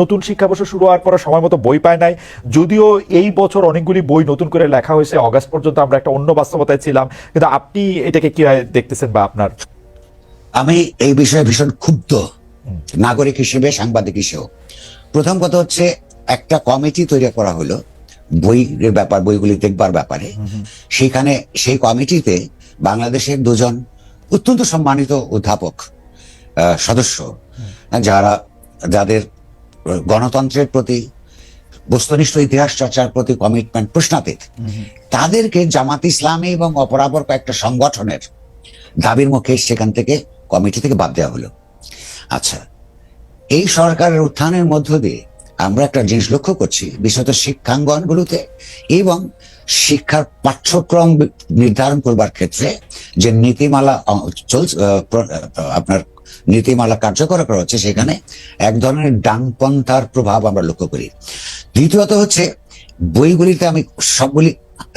নতুন শিক্ষাবর্ষ শুরু হওয়ার পরে সময় মতো বই পায় নাই। যদিও এই বছর অনেকগুলি বই নতুন করে লেখা হয়েছে অগাস্ট পর্যন্ত আমরা একটা অন্য বাস্তবতায় ছিলাম। কিন্তু আপনি এটাকে কীভাবে দেখতেছেন বা আপনার? আমি এই বিষয়ে ভীষণ ক্ষুব্ধ নাগরিক হিসেবে সাংবাদিক হিসেবেও। প্রথম কথা হচ্ছে একটা কমিটি তৈরি করা হলো বইয়ের ব্যাপার বইগুলি দেখবার ব্যাপারে। সেখানে সেই কমিটিতে বাংলাদেশের দুজন অত্যন্ত সম্মানিত অধ্যাপক সদস্য যারা যাদের গণতন্ত্রের প্রতি, বস্তুনিষ্ঠ ইতিহাস চর্চার প্রতি কমিটমেন্ট প্রশ্নাতীত। তাদেরকে জামাত ইসলামী এবং অপরাপর কয়েকটা সংগঠনের দাবির মুখে সেখান থেকে কমিটি থেকে বাদ দেওয়া হলো। আচ্ছা এই সরকারের উত্থানের মধ্য দিয়ে আমরা একটা জিনিস লক্ষ্য করছি, বিশেষত শিক্ষাঙ্গনগুলোতে এবং শিক্ষার পাঠ্যক্রম নির্ধারণ করবার ক্ষেত্রে যে নীতিমালা চলছে আপনার নীতিমালা কার্যকর করা হচ্ছে সেখানে এক ধরনের ডানপন্থার প্রভাব আমরা লক্ষ্য করি। দ্বিতীয়ত হচ্ছে, বইগুলিতে আমি সবগুলি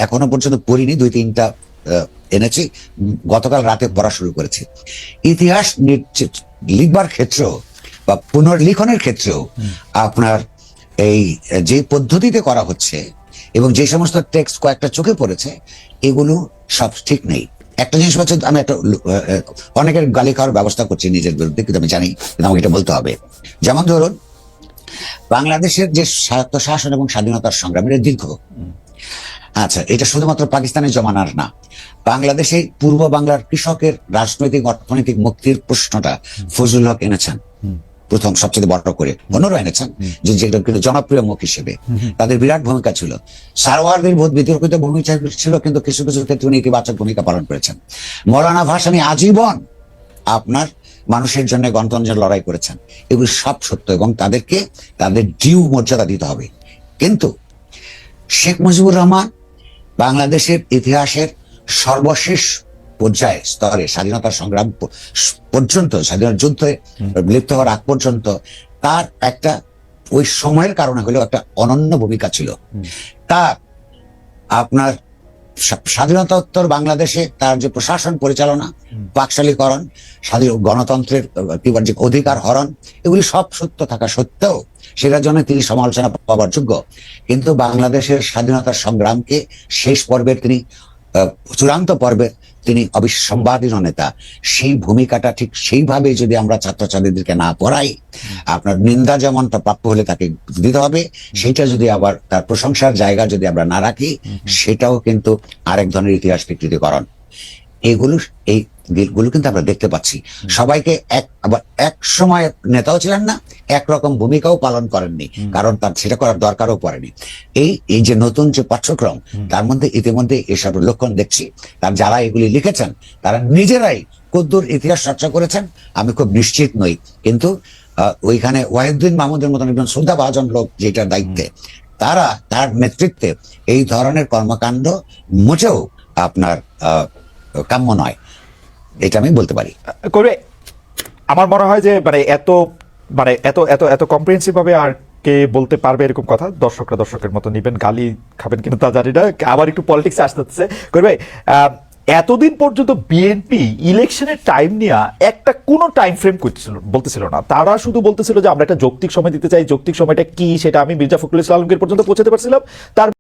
এখনও পর্যন্ত পড়িনি, দুই তিনটা এনেছি, গতকাল রাতে পড়া শুরু করেছি। ইতিহাস লিখবার ক্ষেত্রেও বা পুনর্লিখনের ক্ষেত্রেও আপনার এই, যে পদ্ধতিতে করা হচ্ছে এবং যে সমস্ত টেক্সট কয়েকটা চোখে পড়েছে, এগুলো সব ঠিক নেই। একটা জিনিস হচ্ছে, আমি একটা অনেকের গালি খাওয়ার ব্যবস্থা করছি নিজের বিরুদ্ধে, কিন্তু আমি জানি কিন্তু আমাকে এটা বলতে হবে। যেমন ধরুন, বাংলাদেশের যে স্বায়ত্ত শাসন এবং স্বাধীনতার সংগ্রাম, এটা দীর্ঘ। আচ্ছা এটা শুধুমাত্র পাকিস্তানের জমানার না, বাংলাদেশে পূর্ব বাংলার কৃষকের রাজনৈতিক, অর্থনৈতিক মুক্তির প্রশ্নটা ফজলুল হক এনেছেন। প্রথম সবচেয়ে বড় করে। অন্যরা এনেছেন যে যেটা কিন্তু জনপ্রিয় মুখ হিসেবে। তাদের বিরাট ভূমিকা ছিল। সারওয়ারদের বহুত বিতর্কিত ভূমিকা ছিল কিন্তু কিছু কিছু ক্ষেত্রে উনি ইতিবাচক ভূমিকা পালন করেছেন। মৌলানা ভাসানী আজীবন আপনার মানুষের জন্য গণতন্ত্রের লড়াই করেছেন। এগুলো সব সত্য এবং তাদেরকে তাদের ডিউ মর্যাদা দিতে হবে। কিন্তু শেখ মুজিবুর রহমান বাংলাদেশের ইতিহাসের সর্বশেষ পর্যায়ে স্তরে স্বাধীনতা সংগ্রাম পর্যন্ত স্বাধীনতা যুদ্ধে লিপ্ত হওয়ার আগ পর্যন্ত তার একটা ওই সময়ের কারণে হলেও একটা অনন্য ভূমিকা ছিল। তার আপনার স্বা- স্বাধীনতোত্তর বাংলাদেশে তার যে প্রশাসন পরিচালনা পাকশালীকরণ স্বাধীন গণতন্ত্রের কি যে অধিকার হরণ এগুলি সব সত্য থাকা সত্ত্বেও সেটার জন্য তিনি সমালোচনা পাওয়ার যোগ্য। কিন্তু বাংলাদেশের স্বাধীনতার সংগ্রামকে শেষ পর্বে তিনি চূড়ান্ত পর্বে তিনি অবিসম্বাদীন নেতা। সেই ভূমিকাটা ঠিক সেইভাবে যদি আমরা ছাত্রছাত্রীদেরকে না পড়াই আপনার নিন্দা যেমনটা প্রাপ্য হলে তাকে দিতে হবে সেটা যদি আবার তার প্রশংসার জায়গা যদি আমরা না রাখি সেটাও কিন্তু আরেক ধরনের ইতিহাস বিকৃতিকরণ। এগুলো এই দিকগুলো কিন্তু আমরা দেখতে পাচ্ছি। সবাইকে এক আবার এক সময় নেতাও ছিলেন না একরকম ভূমিকাও পালন করেননি কারণ তার সেটা করার দরকারও পড়েনি। এই এই যে নতুন যে পাঠ্যক্রম তার মধ্যে ইতিমধ্যে এসব লক্ষণ দেখছি। তার যারা এগুলি লিখেছেন তারা নিজেরাই কদ্দুর ইতিহাস চর্চা করেছেন আমি খুব নিশ্চিত নই। কিন্তু ওইখানে ওয়াহিদুদ্দিন মাহমুদের মতন একজন শ্রদ্ধাভাজন লোক যেটার দায়িত্বে তারা তার নেতৃত্বে এই ধরনের কর্মকাণ্ড মোটেও আপনার আহ, কাম্য নয়। এটা আমি বলতে পারি। করবে আমার মনে হয় যে মানে এত মানে এত এত এত কম্প্রিহেন্সিভ ভাবে আর কে বলতে পারবে এরকম কথা, দর্শকরা দর্শকের মতো নিবেন, গালি খাবেন কিনা তা জানি না, আবার একটু পলিটিক্স আসতে হচ্ছে। করবে এতদিন পর্যন্ত বিএনপি ইলেকশনের টাইম নিয়ে একটা কোনো টাইম ফ্রেম করছিল, বলতেছিল না। তারা শুধু বলতেছিল যে, আমরা একটা যৌক্তিক সময় দিতে চাই, যৌক্তিক সময়টা কি সেটা আমি মির্জা ফখরুল ইসলাম আলমগীর পর্যন্ত পৌঁছাতে পারছিলাম। তার